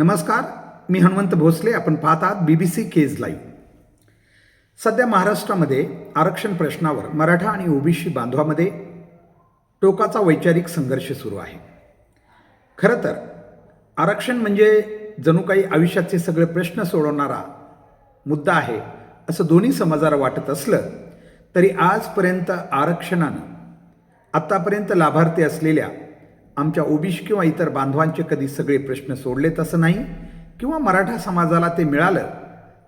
नमस्कार मी हनुमंत भोसले आपण पाहतात B B C Kej live सध्या महाराष्ट्रामध्ये आरक्षण प्रश्नावर मराठा आणि ओबीसी बांधवामध्ये टोकाचा वैचारिक संघर्ष सुरू आहे. खरं तर आरक्षण म्हणजे जणू काही आयुष्याचे सगळे प्रश्न सोडवणारा मुद्दा आहे असं दोन्ही समाजाला वाटत असलं तरी आजपर्यंत आरक्षणानं आत्तापर्यंत लाभार्थी असलेल्या आमच्या ओबीसी किंवा इतर बांधवांचे कधी सगळे प्रश्न सोडलेत असं नाही किंवा मराठा समाजाला ते मिळालं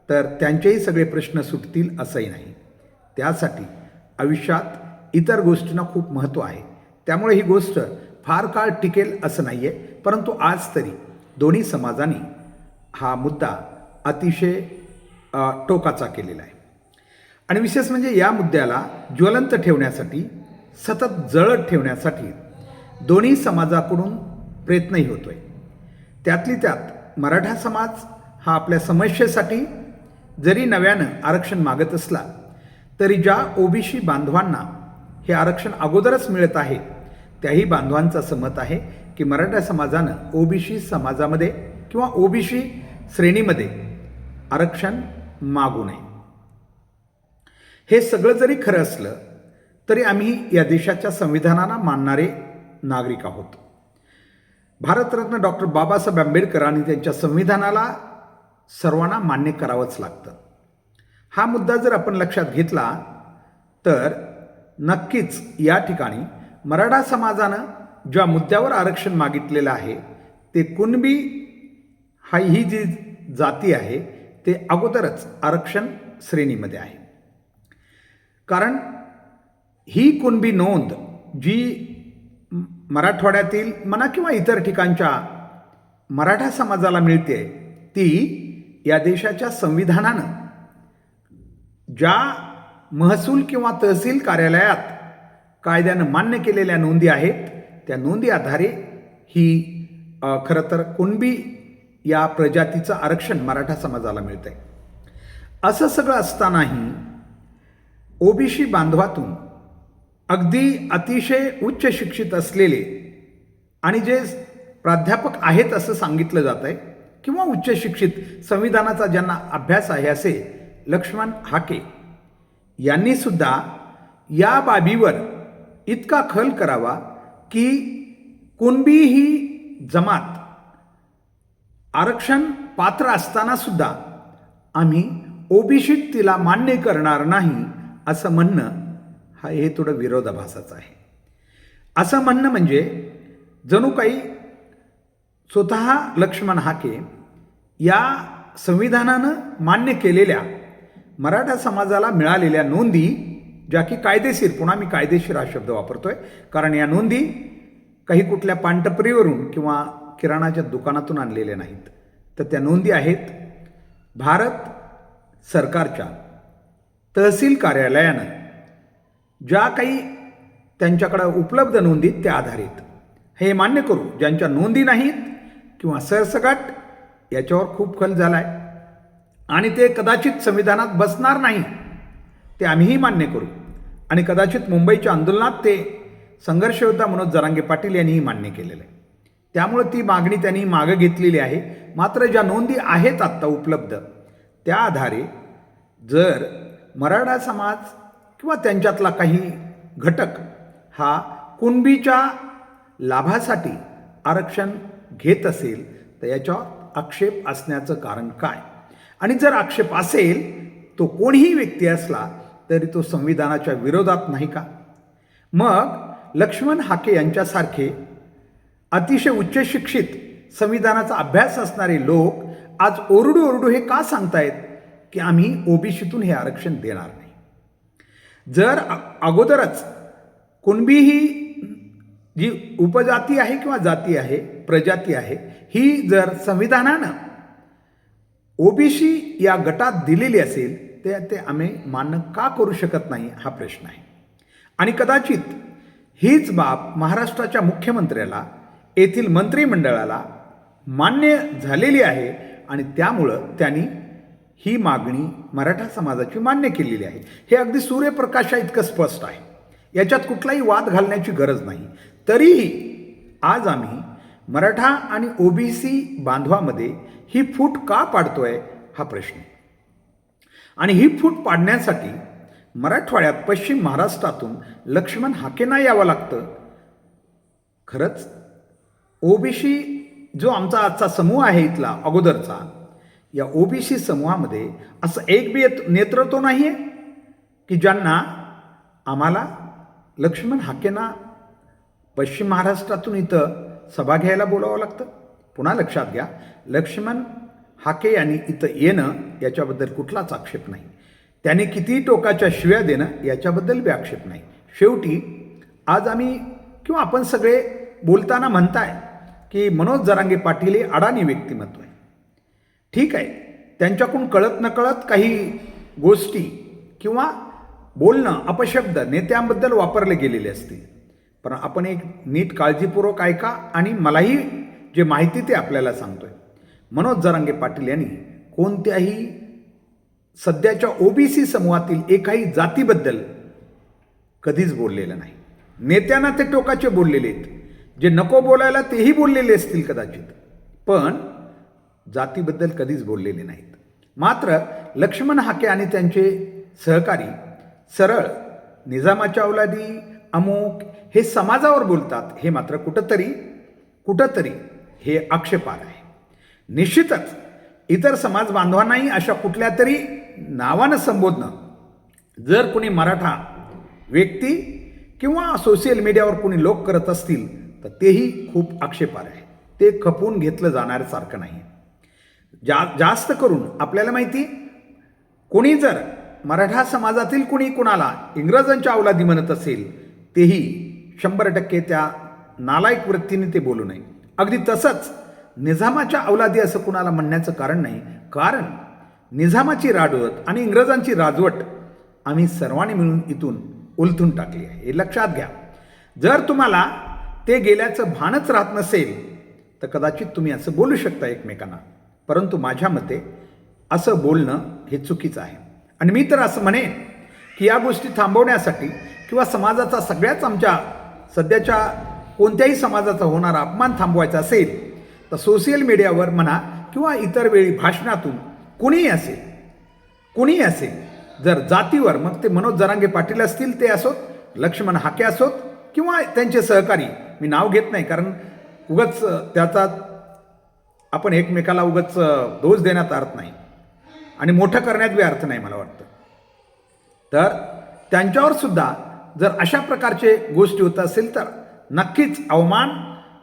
तर त्यांचेही सगळे प्रश्न सुटतील असंही नाही. त्यासाठी आयुष्यात इतर गोष्टींना खूप महत्त्व आहे. त्यामुळे ही गोष्ट फार काळ टिकेल असं नाही आहे परंतु आज तरी दोन्ही समाजाने हा मुद्दा अतिशय टोकाचा केलेला आहे. आणि विशेष म्हणजे या मुद्द्याला ज्वलंत ठेवण्यासाठी सतत जळत ठेवण्यासाठी दोन्ही समाजाकडून प्रयत्नही होतोय. त्यातली त्यात मराठा समाज हा आपल्या समस्येसाठी जरी नव्यानं आरक्षण मागत असला तरी ज्या ओबीसी बांधवांना हे आरक्षण अगोदरच मिळत आहे त्याही बांधवांचं असं मत आहे की मराठा समाजानं ओबीसी समाजामध्ये किंवा ओबीसी श्रेणीमध्ये आरक्षण मागू नये. हे सगळं जरी खरं असलं तरी आम्ही या देशाच्या संविधानाला मानणारे नागरिक आहोत. भारतरत्न डॉक्टर बाबासाहेब आंबेडकरांनी त्यांच्या संविधानाला सर्वांना मान्य करावंच लागतं. हा मुद्दा जर आपण लक्षात घेतला तर नक्कीच या ठिकाणी मराठा समाजानं ज्या मुद्द्यावर आरक्षण मागितलेलं आहे ते कुणबी हा ही जी जाती आहे ते अगोदरच आरक्षण श्रेणीमध्ये आहे. कारण ही कुणबी नोंद जी मराठवाड्यातील म्हणा किंवा इतर ठिकाणच्या मराठा समाजाला मिळते ती या देशाच्या संविधानानं. ज्या महसूल किंवा तहसील कार्यालयात कायद्यानं मान्य केलेल्या नोंदी आहेत त्या नोंदी आधारे ही खरं तर कुणबी या प्रजातीचं आरक्षण मराठा समाजाला मिळतं आहे असं सगळं असतानाही ओबीसी बांधवातून अगदी अतिशय उच्च शिक्षित असलेले आणि जे प्राध्यापक आहेत असं सांगितलं जात आहे किंवा उच्च शिक्षित संविधानाचा ज्यांना अभ्यास आहे असे लक्ष्मण हाके यांनी सुद्धा या बाबीवर इतका खल करावा की कोणबीही जमात आरक्षण पात्र असताना सुद्धा आम्ही ओबीसीत तिला मान्य करणार नाही असं म्हणणं हा हे थोडं विरोधाभासाचं आहे. असं म्हणणं म्हणजे जणू काही स्वतः लक्ष्मण हाके या संविधानानं मान्य केलेल्या मराठा समाजाला मिळालेल्या नोंदी ज्या की कायदेशीर पुन्हा मी कायदेशीर हा शब्द वापरतोय कारण या नोंदी काही कुठल्या पानटपरीवरून किंवा किराणाच्या दुकानातून आणलेल्या नाहीत. तर त्या नोंदी आहेत भारत सरकारच्या तहसील कार्यालयानं ज्या काही त्यांच्याकडं उपलब्ध नोंदीत त्या आधारित. हे मान्य करू ज्यांच्या नोंदी नाहीत किंवा सरसकट याच्यावर खूप खल झाला आहे आणि ते कदाचित संविधानात बसणार नाही ते आम्हीही मान्य करू. आणि कदाचित मुंबईच्या आंदोलनात ते संघर्षयोद्धा मनोज जरांगे पाटील यांनीही मान्य केलेलं आहे. त्यामुळं ती मागणी त्यांनी मागं घेतलेली आहे. मात्र ज्या नोंदी आहेत आत्ता उपलब्ध त्या आधारे जर मराठा समाज किंवा त्यांच्यातला काही घटक हा कुणबीच्या लाभासाठी आरक्षण घेत असेल तर याच्यावर आक्षेप असण्याचं कारण काय? आणि जर आक्षेप असेल तो कोणीही व्यक्ती असला तरी तो संविधानाच्या विरोधात नाही का? मग लक्ष्मण हाके यांच्यासारखे अतिशय उच्च शिक्षित संविधानाचा अभ्यास असणारे लोक आज ओरडू ओरडू हे का सांगतायत की आम्ही ओबीसीतून हे आरक्षण देणार नाही? जर अगोदरच कुणबीही जी उपजाती आहे किंवा जाती आहे प्रजाती आहे ही जर संविधानानं ओबीसी या गटात दिलेली असेल ते ते आम्ही मान्य का करू शकत नाही हा प्रश्न आहे. आणि कदाचित हीच बाब महाराष्ट्राच्या मुख्यमंत्र्याला येथील मंत्रिमंडळाला मान्य झालेली आहे आणि त्यामुळं त्यांनी ही मागणी मराठा समाजाची मान्य केलेली आहे. हे अगदी सूर्यप्रकाशा इतकं स्पष्ट आहे. याच्यात कुठलाही वाद घालण्याची गरज नाही. तरीही आज आम्ही मराठा आणि ओबीसी बांधवामध्ये ही फूट का पाडतोय हा प्रश्न. आणि ही फूट पाडण्यासाठी मराठवाड्यात पश्चिम महाराष्ट्रातून लक्ष्मण हाकेना यावं लागतं. खरंच ओबीसी जो आमचा आजचा समूह आहे इथला अगोदरचा या ओबीसी समूहामध्ये असं एक बी नेतृत्व नाही आहे की ज्यांना आम्हाला लक्ष्मण हाकेना पश्चिम महाराष्ट्रातून इथं सभा घ्यायला बोलावं लागतं. पुन्हा लक्षात घ्या लक्ष्मण हाके यांनी इथं येणं याच्याबद्दल कुठलाच आक्षेप नाही. त्याने किती टोकाच्या शिव्या देणं याच्याबद्दल बी आक्षेप नाही. शेवटी आज आम्ही किंवा आपण सगळे बोलताना म्हणताय की मनोज जरांगे पाटील हे अडाणी व्यक्तिमत्व आहे. ठीक आहे. त्यांच्याकडून कळत नकळत काही गोष्टी किंवा बोलणं अपशब्द नेत्यांबद्दल वापरले गेलेले असतील. पण आपण एक नीट काळजीपूर्वक ऐका आणि मलाही जे माहिती ते आपल्याला सांगतो आहे मनोज जरांगे पाटील यांनी कोणत्याही सध्याच्या ओबीसी समूहातील एकाही जातीबद्दल कधीच बोललेलं नाही. नेत्यांना ते टोकाचे बोललेले आहेत. जे नको बोलायला तेही बोललेले असतील कदाचित. पण जातीबद्दल कधीच बोललेले नाहीत. मात्र लक्ष्मण हाके आणि त्यांचे सहकारी सरळ निजामाच्या अवलादी अमुक हे समाजावर बोलतात हे मात्र कुठंतरी कुठंतरी हे आक्षेपार आहे. निश्चितच इतर समाज बांधवांनाही अशा कुठल्या तरी नावानं संबोधणं जर कुणी मराठा व्यक्ती किंवा सोशल मीडियावर कुणी लोक करत असतील तर तेही खूप आक्षेपार आहे. ते खपवून घेतलं जाणाऱ्यासारखं नाही. जा जास्त करून आपल्याला माहिती? कोणी जर मराठा समाजातील कुणी कुणाला इंग्रजांच्या अवलादी म्हणत असेल तेही शंभर टक्के त्या नालायक वृत्तीने ते बोलू नये. अगदी तसंच निझामाच्या अवलादी असं कुणाला म्हणण्याचं कारण नाही. कारण निझामाची राजवट आणि इंग्रजांची राजवट आम्ही सर्वांनी मिळून इथून उलथून टाकली आहे. हे लक्षात घ्या. जर तुम्हाला ते गेल्याचं भानच राहत नसेल तर कदाचित तुम्ही असं बोलू शकता एकमेकांना. परंतु माझ्या मते असं बोलणं हे चुकीचं आहे. आणि मी तर असं म्हणेन की या गोष्टी थांबवण्यासाठी किंवा समाजाचा सगळ्याच आमच्या सध्याच्या कोणत्याही समाजाचा होणारा अपमान थांबवायचा असेल तर सोशल मीडियावर म्हणा किंवा इतर वेळी भाषणातून कुणीही असेल कुणीही असेल जर जातीवर मग ते मनोज जरांगे पाटील असतील ते असोत लक्ष्मण हाके असोत किंवा त्यांचे सहकारी मी नाव घेत नाही कारण उगच त्याचा आपण एकमेकाला उगच दोष देण्यात अर्थ नाही. आणि मोठं करण्यात बी अर्थ नाही मला वाटतं. तर त्यांच्यावर सुद्धा जर अशा प्रकारचे गोष्टी होत असेल तर नक्कीच अवमान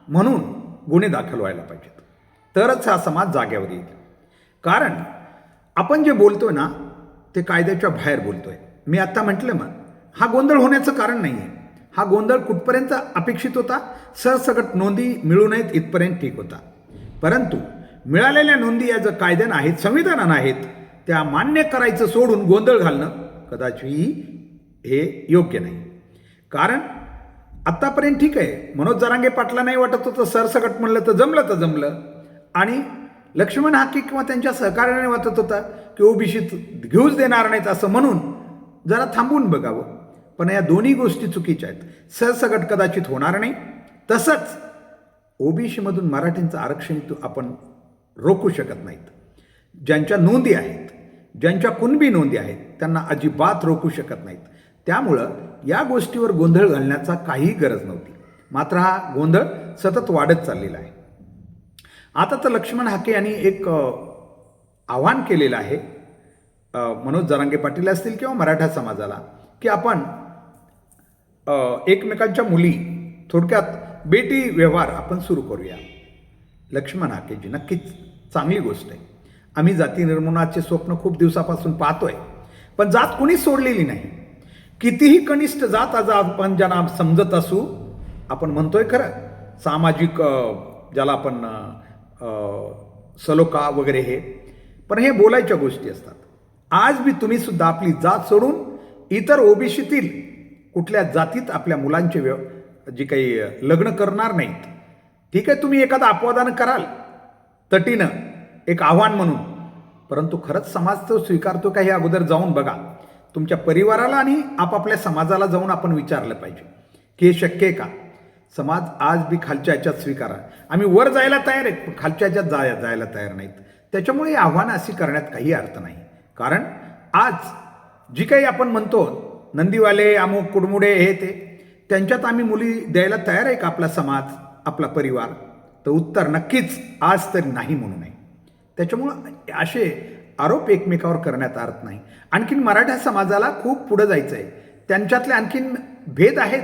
म्हणून गुन्हे दाखल व्हायला पाहिजेत. तरच हा समाज जाग्यावर येईल. कारण आपण जे बोलतोय ना ते कायद्याच्या बाहेर बोलतोय. मी आत्ता म्हटलं मग हा गोंधळ होण्याचं कारण नाही आहे हा गोंधळ कुठपर्यंत अपेक्षित होता? सरसकट नोंदी मिळू नयेत इथपर्यंत ठीक होता. परंतु मिळालेल्या नोंदी या जर कायद्यानं आहेत संविधानानं आहेत त्या मान्य करायचं सोडून गोंधळ घालणं कदाचित हे योग्य नाही. कारण आत्तापर्यंत ठीक आहे. मनोज जरांगे पाटला नाही वाटत होतं सरसकट म्हणलं तर जमलं तर जमलं. आणि लक्ष्मण हाके किंवा त्यांच्या सहकार्याने वाटत होता की ओबीसीत घेऊच देणार नाहीत असं म्हणून जरा थांबून बघावं. पण या दोन्ही गोष्टी चुकीच्या आहेत. सरसकट कदाचित होणार नाही. तसंच ओबीसीमधून मराठींचं आरक्षण इथं आपण रोखू शकत नाहीत. ज्यांच्या नोंदी आहेत ज्यांच्या कुणबी नोंदी आहेत त्यांना अजिबात रोखू शकत नाहीत. त्यामुळं या गोष्टीवर गोंधळ घालण्याचा काही गरज नव्हती. मात्र हा गोंधळ सतत वाढत चाललेला आहे. आता तर लक्ष्मण हाके यांनी एक आव्हान केलेलं आहे. मनोज जरांगे पाटील असतील किंवा मराठा समाजाला की आपण एकमेकांच्या मुली थोडक्यात बेटी व्यवहार आपण सुरू करूया. लक्ष्मण हाकेजी नक्कीच चांगली गोष्ट आहे. आम्ही जाती निर्मूलनाचे स्वप्न खूप दिवसापासून पाहतोय पण जात कुणी सोडलेली नाही. कितीही कनिष्ठ जात आज आपण ज्यांना समजत असू आपण म्हणतोय खरं सामाजिक ज्याला आपण सलोका वगैरे हे पण हे बोलायच्या गोष्टी असतात. आज बी तुम्ही सुद्धा आपली जात सोडून इतर ओबीसीतील कुठल्या जातीत आपल्या मुलांचे व्यव जी काही लग्न करणार नाहीत. ठीक आहे तुम्ही एखादा अपवादानं कराल. तटीनं एक आव्हान म्हणून. परंतु खरंच समाज तो स्वीकारतो का हे अगोदर जाऊन बघा. तुमच्या परिवाराला आणि आपापल्या समाजाला जाऊन आपण विचारलं पाहिजे. की हे शक्य आहे का? समाज आज बी खालच्या ह्याच्यात स्वीकारा. आम्ही वर जायला तयार आहेत पण खालच्या ह्याच्यात जाय जायला तयार नाहीत. त्याच्यामुळे आव्हानं अशी करण्यात काही अर्थ नाही. कारण आज जी काही आपण म्हणतो नंदीवाले अमुक कुडमुडे हे ते त्यांच्यात आम्ही मुली द्यायला तयार आहे का आपला समाज आपला परिवार? तर उत्तर नक्कीच आज तरी नाही म्हणू नये. त्याच्यामुळं असे आरोप एकमेकावर करण्यात अर्थ नाही. आणखीन मराठा समाजाला खूप पुढं जायचं आहे त्यांच्यातले आणखीन भेद आहेत.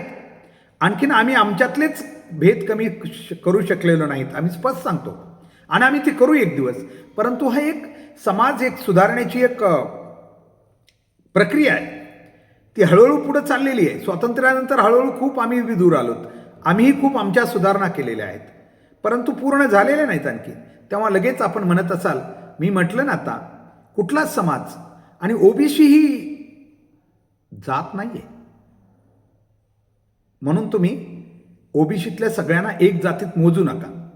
आणखीन आम्ही आमच्यातलेच भेद कमी श- करू शकलेलो नाहीत आम्ही स्पष्ट सांगतो. आणि आम्ही ते करू एक दिवस. परंतु हा एक समाज एक सुधारण्याची एक प्रक्रिया आहे. ती हळूहळू पुढं चाललेली आहे. स्वातंत्र्यानंतर हळूहळू खूप आम्ही विधूर आलोत. आम्हीही खूप आमच्या सुधारणा केलेल्या आहेत. परंतु पूर्ण झालेल्या नाहीत आणखी. तेव्हा लगेच आपण म्हणत असाल मी म्हटलं ना आता कुठलाच समाज? आणि ओबीसी ही जात नाही आहे म्हणून तुम्ही ओबीसीतल्या सगळ्यांना एक जातीत मोजू नका.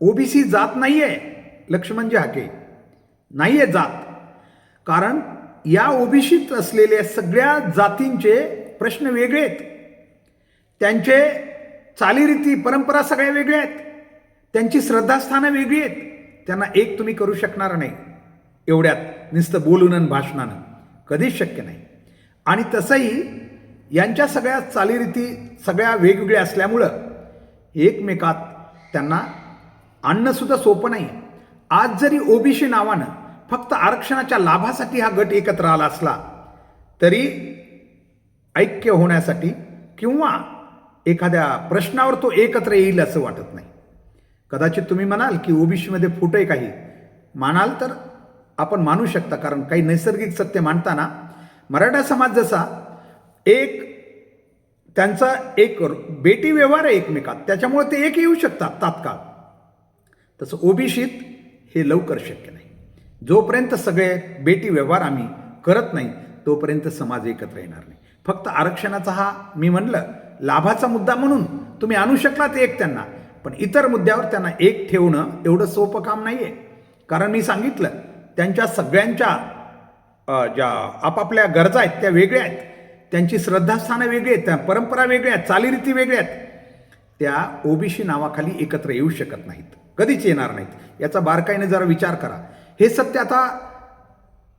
ओबीसी जात नाही आहे लक्ष्मण म्हणजे जी हाके. नाही आहे जात. कारण या ओबीसीत असलेल्या सगळ्या जातींचे प्रश्न वेगळे आहेत. त्यांचे चालीरीती परंपरा सगळ्या वेगळ्या आहेत. त्यांची श्रद्धास्थानं वेगळी आहेत. त्यांना एक तुम्ही करू शकणार नाही. एवढ्यात नुसतं बोलून आणि भाषणानं. कधीच शक्य नाही. आणि तसंही यांच्या सगळ्या चालीरीती सगळ्या वेगवेगळ्या असल्यामुळं एकमेकात त्यांना आणणंसुद्धा सोपं नाही. आज जरी ओबीसी नावानं फक्त आरक्षणाच्या लाभासाठी हा गट एकत्र आला असला तरी ऐक्य होण्यासाठी किंवा एखाद्या प्रश्नावर तो एकत्र येईल असं वाटत नाही. कदाचित तुम्ही म्हणाल की ओबीसीमध्ये फुट आहे काही. मानाल तर आपण मानू शकता कारण काही नैसर्गिक सत्य मांडताना मराठा समाज जसा एक त्यांचा एक बेटी व्यवहार आहे एकमेकात. त्याच्यामुळे ते एक येऊ शकतात तात्काळ. तसं ओबीसीत हे लवकर शक्य नाही. जोपर्यंत सगळे बेटी व्यवहार आम्ही करत नाही तोपर्यंत समाज एकत्र येणार नाही. फक्त आरक्षणाचा हा मी म्हणलं लाभाचा मुद्दा म्हणून तुम्ही आणू शकलात एक त्यांना पण इतर मुद्द्यावर त्यांना एक ठेवणं एवढं सोपं काम नाही आहे कारण मी सांगितलं त्यांच्या सगळ्यांच्या ज्या आपापल्या गरजा आहेत त्या वेगळ्या आहेत. त्यांची श्रद्धास्थानं वेगळी आहेत त्या परंपरा वेगळ्या आहेत चालीरीती वेगळ्या आहेत. त्या ओबीसी नावाखाली एकत्र येऊ शकत नाहीत. कधीच येणार नाहीत. याचा बारकाईने जरा विचार करा. हे सत्य आता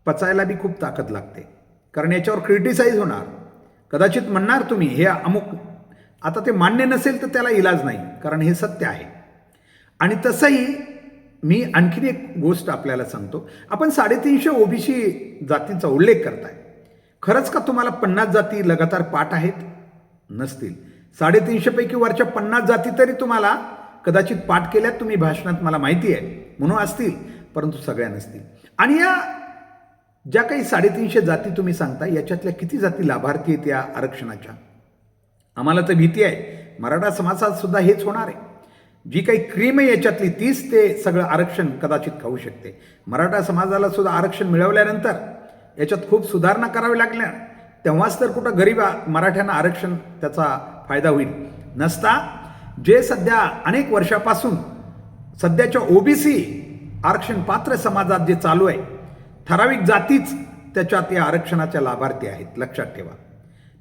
पचायला बी खूप ताकद लागते. कारण याच्यावर क्रिटिसाईज होणार. कदाचित म्हणणार तुम्ही हे अमुक आता ते मान्य नसेल तर त्याला इलाज नाही कारण हे सत्य आहे. आणि तसंही मी आणखीन एक गोष्ट आपल्याला सांगतो. आपण साडेतीनशे ओबीसी जातींचा उल्लेख करताय. खरंच का तुम्हाला पन्नास जाती लगातार पाठ आहेत? नसतील. साडेतीनशेपैकी वरच्या पन्नास जाती तरी तुम्हाला कदाचित पाठ केल्यात तुम्ही भाषणात मला माहिती आहे. म्हणून असतील. परंतु सगळ्या नसतील. आणि या ज्या काही साडेतीनशे जाती तुम्ही सांगता याच्यातल्या किती जाती लाभार्थी आहेत या आरक्षणाच्या? आम्हाला तर भीती आहे. मराठा समाजात सुद्धा हेच होणार आहे. जी काही क्रीम आहे याच्यातली तीच ते सगळं आरक्षण कदाचित खाऊ शकते. मराठा समाजाला सुद्धा आरक्षण मिळवल्यानंतर याच्यात खूप सुधारणा करावी लागल्या तेव्हाच तर कुठं गरीब मराठ्यांना आरक्षण त्याचा फायदा होईल. नसता जे सध्या अनेक वर्षापासून सध्याच्या ओबीसी आरक्षण पात्र समाजात जे चालू आहे ठराविक जातीच त्याच्यात या आरक्षणाच्या लाभार्थी आहेत लक्षात ठेवा.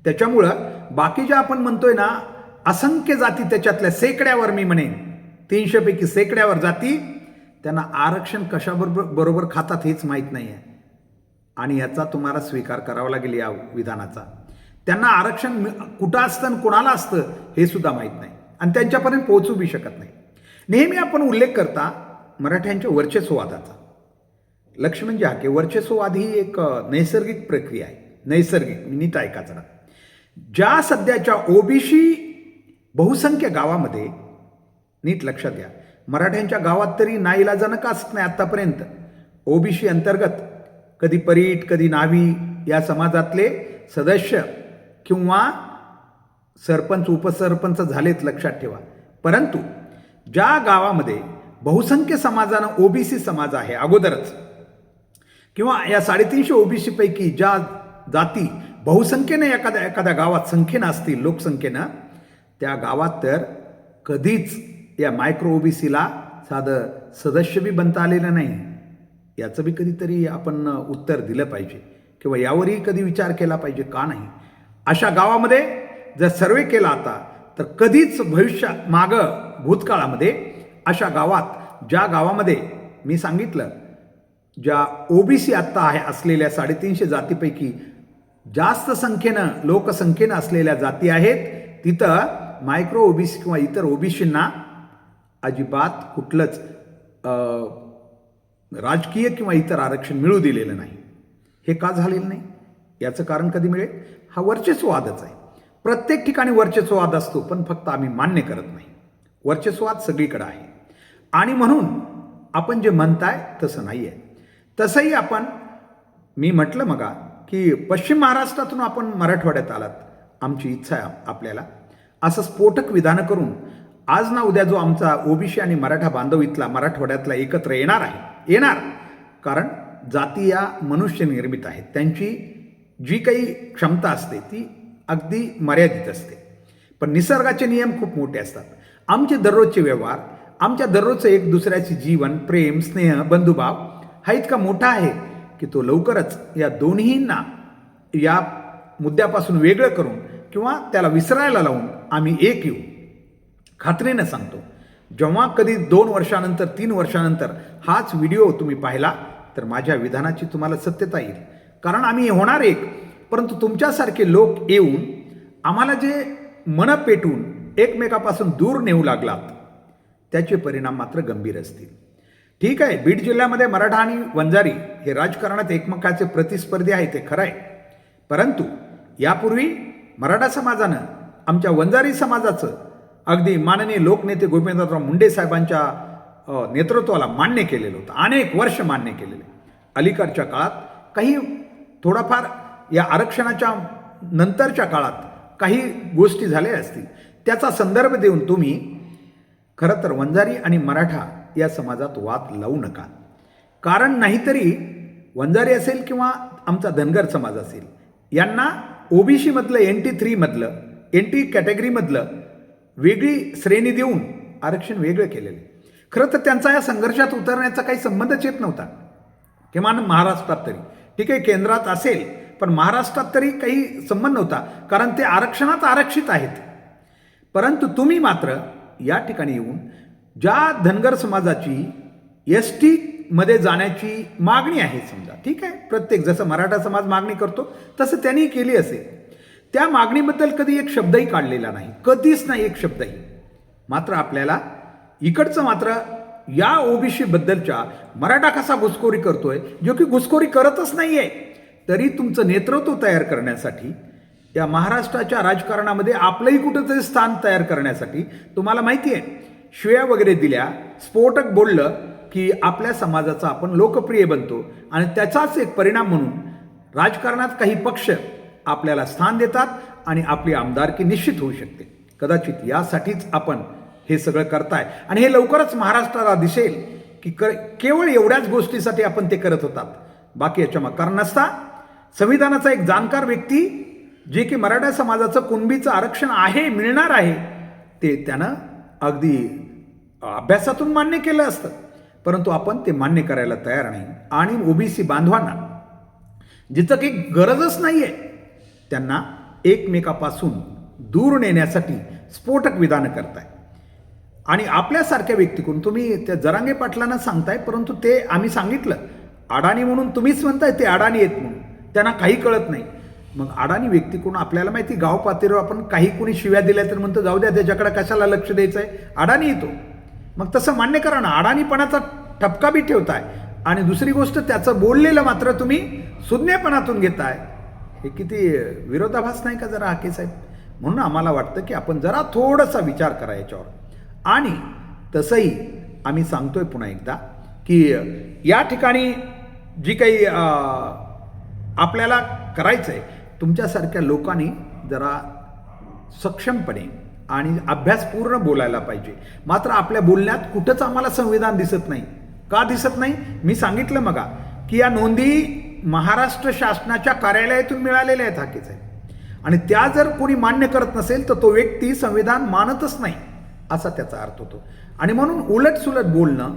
त्याच्यामुळं बाकीच्या आपण म्हणतोय ना असंख्य जाती त्याच्यातल्या सेकड्यावर मी म्हणेन तीनशेपैकी सेकड्यावर जाती त्यांना आरक्षण कशाबरोबर बरोबर खातात हेच माहीत नाही आहे आणि याचा तुम्हाला स्वीकार करावा लागेल या विधानाचा. त्यांना आरक्षण कुठं असतं आणि कोणाला असतं हे सुद्धा माहीत नाही. आणि त्यांच्यापर्यंत पोहोचू बी शकत नाही. नेहमी आपण उल्लेख करता मराठ्यांच्या वर्चस्ववादाचा. लक्ष्म म्हणजे हा की वर्चस्ववाद ही एक नैसर्गिक प्रक्रिया आहे. नैसर्गिक नीट ऐका जरा. ज्या सध्याच्या ओबीसी बहुसंख्य गावामध्ये नीट लक्षात घ्या मराठ्यांच्या गावात तरी नाईलाजानं असत नाही आत्तापर्यंत ओबीसी अंतर्गत कधी परीट कधी नावी या समाजातले सदस्य किंवा सरपंच उपसरपंच झालेत लक्षात ठेवा. परंतु ज्या गावामध्ये बहुसंख्य समाजानं ओबीसी समाज आहे अगोदरच. किंवा या साडेतीनशे ओबीसीपैकी ज्या जाती बहुसंख्येने एखाद्या एखाद्या गावात संख्येनं असतील लोकसंख्येनं त्या गावात तर कधीच या मायक्रो ओबीसीला साधं सदस्य बी बनता आलेलं नाही. याचं बी कधीतरी आपण उत्तर दिलं पाहिजे. किंवा यावरही कधी विचार केला पाहिजे का नाही. अशा गावामध्ये जर सर्वे केला आता तर कधीच भविष्या मागं भूतकाळामध्ये अशा गावात ज्या गावामध्ये मी सांगितलं ज्या ओबीसी आत्ता आहे असलेल्या साडेतीनशे जातीपैकी जास्त संख्येनं लोकसंख्येनं असलेल्या जाती आहेत तिथं मायक्रो ओबीसी किंवा इतर ओबीसींना अजिबात कुठलंच राजकीय किंवा इतर आरक्षण मिळू दिलेलं नाही. हे का झालेलं नाही? याचं कारण कधी मिळेल? हा वर्चस्ववादच आहे. प्रत्येक ठिकाणी वर्चस्ववाद असतो पण फक्त आम्ही मान्य करत नाही. वर्चस्ववाद सगळीकडे आहे. आणि म्हणून आपण जे म्हणताय तसं नाही आहे तसंही आपण मी म्हटलं मगा की पश्चिम महाराष्ट्रातून आपण मराठवाड्यात आलात आमची इच्छा आहे आपल्याला. असं स्फोटक विधानं करून आज ना उद्या जो आमचा ओबीसी आणि मराठा बांधव इथला मराठवाड्यातला एकत्र येणार आहे येणार. कारण जाती या मनुष्य निर्मित आहेत. त्यांची जी काही क्षमता असते ती अगदी मर्यादित असते. पण निसर्गाचे नियम खूप मोठे असतात. आमचे दररोजचे व्यवहार आमच्या दररोजचं एक दुसऱ्याचे जीवन प्रेम स्नेह बंधुभाव हा इतका मोठा आहे की तो लवकरच या दोन्हींना या मुद्द्यापासून वेगळं करून किंवा त्याला विसरायला लावून आम्ही एक येऊ. खात्रीनं सांगतो जेव्हा कधी दोन वर्षानंतर तीन वर्षानंतर हाच व्हिडिओ तुम्ही पाहिला तर माझ्या विधानाची तुम्हाला सत्यता येईल. कारण आम्ही होणार एक परंतु तुमच्यासारखे लोक येऊन आम्हाला जे मन पेटून एकमेकापासून दूर नेऊ लागलात त्याचे परिणाम मात्र गंभीर असतील. ठीक आहे बीड जिल्ह्यामध्ये मराठा आणि वंजारी हे राजकारणात एकमेकाचे प्रतिस्पर्धी आहे ते खरं आहे परंतु यापूर्वी मराठा समाजानं आमच्या वंजारी समाजाचं अगदी माननीय लोकनेते गोविंदराव मुंडे साहेबांच्या नेतृत्वाला मान्य केलेलं होतं. अनेक वर्ष मान्य केलेले. अलीकडच्या काळात काही थोडाफार या आरक्षणाच्या नंतरच्या काळात काही गोष्टी झाल्या असतील. त्याचा संदर्भ देऊन तुम्ही खरं तर वंजारी आणि मराठा या समाजात वाद लावू नका. कारण नाहीतरी वंजारी असेल किंवा आमचा धनगर समाज असेल यांना ओबीसीमधलं एन टी थ्रीमधलं एन टी कॅटेगरीमधलं वेगळी श्रेणी देऊन आरक्षण वेगळं केलेलं आहे. खरं तर त्यांचा या संघर्षात उतरण्याचा काही संबंधच येत नव्हता. किमान महाराष्ट्रात तरी. ठीक आहे केंद्रात असेल पण महाराष्ट्रात तरी काही संबंध नव्हता. कारण ते आरक्षणात आरक्षित आहेत. परंतु तुम्ही मात्र या ठिकाणी येऊन ज्या धनगर समाजाची एसमध्ये जाण्याची मागणी आहे समजा ठीक आहे? प्रत्येक जसं मराठा समाज मागणी करतो तसं त्यांनी केली असेल. त्या मागणीबद्दल कधी एक शब्दही काढलेला नाही कधीच नाही एक शब्दही. मात्र आपल्याला इकडचं मात्र या ओबीसीबद्दलच्या मराठा कसा घुसखोरी करतोय जो की घुसखोरी करतच नाही आहे तरी तुमचं नेतृत्व तयार करण्यासाठी या महाराष्ट्राच्या राजकारणामध्ये आपलंही कुठंतरी स्थान तयार करण्यासाठी तुम्हाला माहिती आहे शिव्या वगैरे दिल्या स्फोटक बोललं की आपल्या समाजाचा आपण लोकप्रिय बनतो आणि त्याचाच एक परिणाम म्हणून राजकारणात काही पक्ष आपल्याला स्थान देतात आणि आपली आमदारकी निश्चित होऊ शकते. कदाचित यासाठीच आपण हे सगळं करताय. आणि हे लवकरच महाराष्ट्राला दिसेल की क केवळ एवढ्याच गोष्टीसाठी आपण ते करत होतात. बाकी याच्या मग कारण नसता. संविधानाचा एक जाणकार व्यक्ती जे की मराठा समाजाचं कुणबीचं आरक्षण आहे मिळणार आहे ते त्यानं अगदी अभ्यासातून मान्य केलं असतं. परंतु आपण ते मान्य करायला तयार नाही. आणि ओबीसी बांधवांना जिथं काही गरजच नाही आहे त्यांना एकमेकापासून दूर नेण्यासाठी स्फोटक विधानं करताय. आणि आपल्यासारख्या व्यक्तीकडून तुम्ही त्या जरांगे पाटलांना सांगताय परंतु ते आम्ही सांगितलं. अडाणी म्हणून तुम्हीच म्हणताय ते अडाणी आहेत म्हणून. त्यांना काही कळत नाही. मग अडाणी व्यक्तीकडून आपल्याला माहिती गाव पातळीवर आपण काही कोणी शिव्या दिल्या तर म्हणतो जाऊ द्या त्याच्याकडे कशाला लक्ष द्यायचं आहे अडाणी येतो. मग तसं मान्य करा ना अडाणीपणाचा ठपका बी ठेवताय. आणि दुसरी गोष्ट त्याचं बोललेलं मात्र तुम्ही सुज्ञपणातून घेताय. हे किती विरोधाभास नाही का जरा हाके साहेब? म्हणून आम्हाला वाटतं की आपण जरा थोडासा विचार करा याच्यावर. आणि तसंही आम्ही सांगतोय पुन्हा एकदा की या ठिकाणी जी काही आपल्याला करायचं आहे तुमच्यासारख्या लोकांनी जरा सक्षमपणे आणि अभ्यासपूर्ण बोलायला पाहिजे. मात्र आपल्या बोलण्यात कुठंच आम्हाला संविधान दिसत नाही. का दिसत नाही? मी सांगितलं मगा की या नोंदी महाराष्ट्र शासनाच्या कार्यालयातून मिळालेल्या आहेत हाकेच आहे. आणि त्या जर कोणी मान्य करत नसेल तर तो व्यक्ती संविधान मानतच नाही असा त्याचा अर्थ होतो. आणि म्हणून उलटसुलट बोलणं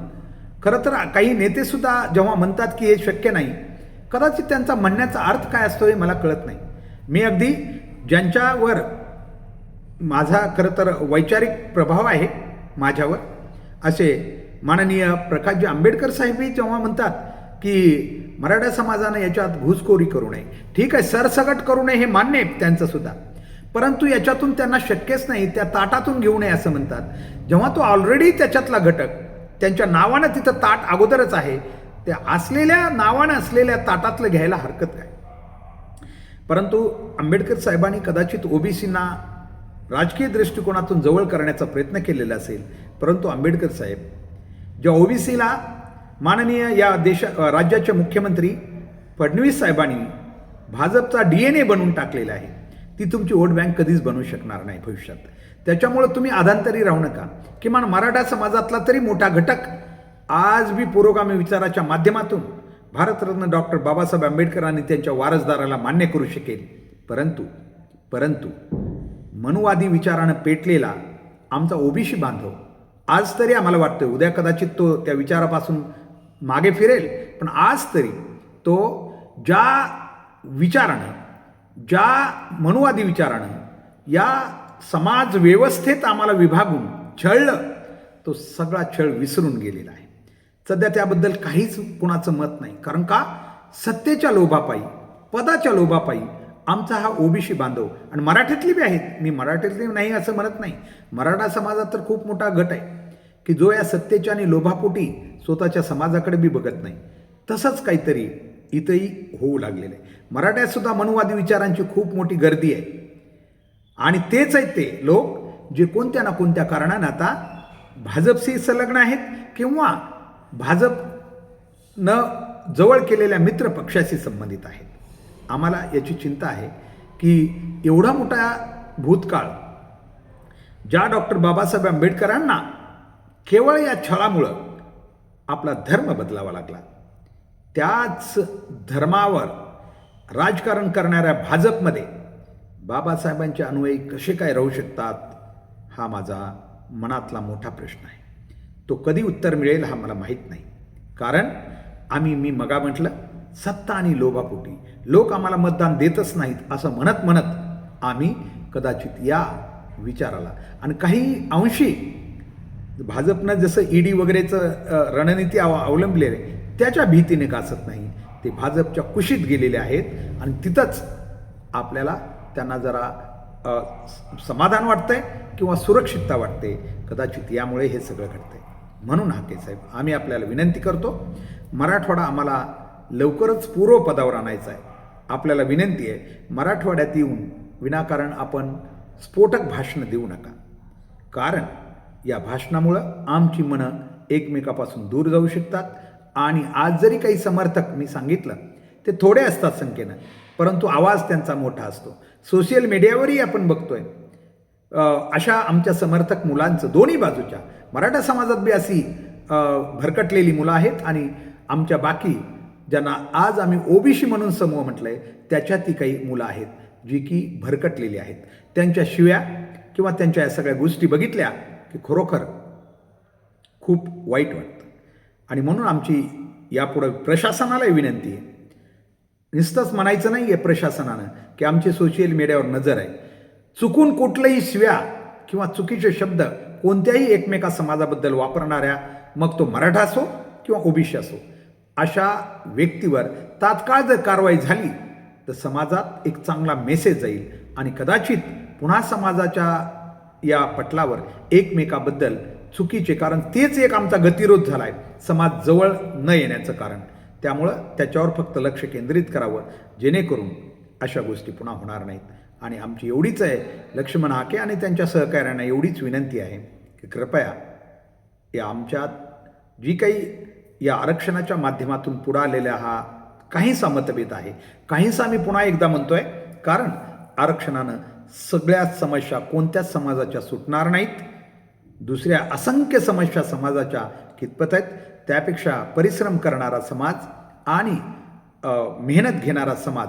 खरं तर काही नेतेसुद्धा जेव्हा म्हणतात की हे शक्य नाही कदाचित त्यांचा म्हणण्याचा अर्थ काय असतो हे मला कळत नाही. मी अगदी ज्यांच्यावर माझा खरं तर वैचारिक प्रभाव आहे माझ्यावर असे माननीय प्रकाशजी आंबेडकर साहेबही जेव्हा म्हणतात की मराठा समाजानं याच्यात घुसखोरी करू नये. ठीक आहे सरसगट करू नये हे मान्य आहे त्यांचं सुद्धा. परंतु याच्यातून त्यांना शक्यच नाही त्या ताटातून घेऊ नये असं म्हणतात. जेव्हा तो ऑलरेडी त्याच्यातला घटक त्यांच्या नावानं तिथं ताट अगोदरच आहे त्या असलेल्या नावानं असलेल्या ताटातलं घ्यायला हरकत काय परंतु आंबेडकर साहेबांनी कदाचित ओबीसींना राजकीय दृष्टिकोनातून जवळ करण्याचा प्रयत्न केलेला असेल परंतु आंबेडकर साहेब ज्या ओबीसीला माननीय या देशा राज्याचे मुख्यमंत्री फडणवीस साहेबांनी भाजपचा डी एन ए बनवून टाकलेला आहे ती तुमची वोट बँक कधीच बनवू शकणार नाही भविष्यात. त्याच्यामुळं तुम्ही आधांतरी राहू नका. किमान मराठा समाजातला तरी मोठा घटक आज बी पुरोगामी विचाराच्या माध्यमातून भारतरत्न डॉक्टर बाबासाहेब आंबेडकरांनी त्यांच्या वारसदाराला मान्य करू शकेल. परंतु परंतु मनुवादी विचारानं पेटलेला आमचा ओबीसी बांधव आज तरी आम्हाला वाटतं उद्या कदाचित तो त्या विचारापासून मागे फिरेल पण आज तरी तो ज्या विचारानं ज्या मनुवादी विचारानं या समाज व्यवस्थेत आम्हाला विभागून छळलं तो सगळा छळ विसरून गेलेला आहे. सध्या त्याबद्दल काहीच कुणाचं मत नाही. कारण का? सत्तेच्या लोभापायी पदाच्या लोभापायी आमचा हा ओबीसी बांधव आणि मराठीतली बी आहेत. मी मराठीतली नाही असं म्हणत नाही. मराठा समाजात तर खूप मोठा गट आहे की जो या सत्तेच्या आणि लोभापोटी स्वतःच्या समाजाकडे बी बघत नाही. तसंच काहीतरी इथंही होऊ लागलेलं आहे. मराठ्यात सुद्धा मनुवादी विचारांची खूप मोठी गर्दी आहे. आणि तेच आहेत ते लोक जे कोणत्या ना कोणत्या कारणानं आता भाजपशी संलग्न आहेत किंवा भाजपनं जवळ केलेल्या मित्र पक्षाशी संबंधित आहेत. आम्हाला याची चिंता आहे की एवढा मोठा भूतकाळ ज्या डॉक्टर बाबासाहेब आंबेडकरांना केवळ या छळामुळं आपला धर्म बदलावा लागला. त्याच धर्मावर राजकारण करणाऱ्या भाजपमध्ये बाबासाहेबांचे अनुयायी कसे काय राहू शकतात हा माझा मनातला मोठा प्रश्न आहे. तो कधी उत्तर मिळेल हा मला माहीत नाही. कारण आम्ही मी मगा म्हटलं सत्ता आणि लोभापोटी. लोक आम्हाला मतदान देतच नाहीत असं म्हणत म्हणत आम्ही कदाचित या विचाराला. आणि काही अंशी भाजपनं जसं ईडी वगैरेचं रणनीती अव अवलंबलेलं आहे त्याच्या भीतीने कासत नाही. ते भाजपच्या कुशीत गेलेले आहेत आणि तिथंच आपल्याला त्यांना जरा समाधान वाटतंय किंवा सुरक्षितता वाटते. कदाचित यामुळे हे सगळं घडतंय. म्हणून हाके साहेब आम्ही आपल्याला विनंती करतो मराठवाडा आम्हाला लवकरच पूर्वपदावर आणायचा आहे. आपल्याला विनंती आहे मराठवाड्यात येऊन विनाकारण आपण स्फोटक भाषणं देऊ नका. कारण या भाषणामुळं आमची मनं एकमेकापासून दूर जाऊ शकतात आणि आज जरी काही समर्थक मी सांगितलं ते थोडे असतात संख्येनं परंतु आवाज त्यांचा मोठा असतो. सोशल मीडियावरही आपण बघतोय. अशा आमच्या समर्थक मुलांचं दोन्ही बाजूच्या मराठा समाजात बी अशी भरकटलेली मुलं आहेत आणि आमच्या बाकी ज्यांना आज आम्ही ओबीसी म्हणून समूह म्हटलं आहे त्याच्यात ती काही मुलं आहेत जी की भरकटलेली आहेत. त्यांच्या शिव्या किंवा त्यांच्या या सगळ्या गोष्टी बघितल्या की खरोखर खूप वाईट वाटतं. आणि म्हणून आमची यापुढं प्रशासनालाही विनंती आहे. नुसतंच म्हणायचं नाही आहे प्रशासनानं की आमची सोशल मीडियावर नजर आहे. चुकून कुठलंही शिव्या किंवा चुकीचे शब्द कोणत्याही एकमेका समाजाबद्दल वापरणाऱ्या मग तो मराठा असो किंवा ओबीसी असो अशा व्यक्तीवर तात्काळ जर कारवाई झाली तर समाजात एक चांगला मेसेज जाईल आणि कदाचित पुन्हा समाजाच्या या पटलावर एकमेकाबद्दल चुकीचे कारण तेच एक आमचा गतिरोध झाला आहे समाज जवळ न येण्याचं कारण. त्यामुळं त्याच्यावर फक्त लक्ष केंद्रित करावं जेणेकरून अशा गोष्टी पुन्हा होणार नाहीत. आणि आमची एवढीच आहे लक्ष्मण हाके आणि त्यांच्या सहकाऱ्यांना एवढीच विनंती आहे की कृपया या आमच्यात जी काही या आरक्षणाच्या माध्यमातून पुढं आलेला हा काहीसा मतभेद आहे. काहीसा मी पुन्हा एकदा म्हणतोय कारण आरक्षणानं सगळ्याच समस्या कोणत्याच समाजाच्या सुटणार नाहीत दुसऱ्या असंख्य समस्या समाजाच्या कितपत आहेत त्यापेक्षा परिश्रम करणारा समाज आणि मेहनत घेणारा समाज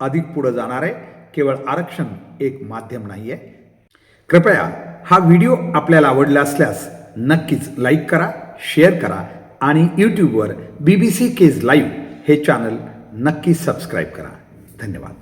अधिक पुढं जाणार आहे. केवळ आरक्षण एक माध्यम नाही आहे कृपया हा व्हिडिओ आपल्याला आवडला असल्यास नक्कीच लाईक करा शेअर करा आणि यूट्यूबवर B B C Kej live हे चॅनल नक्की सबस्क्राईब करा. धन्यवाद.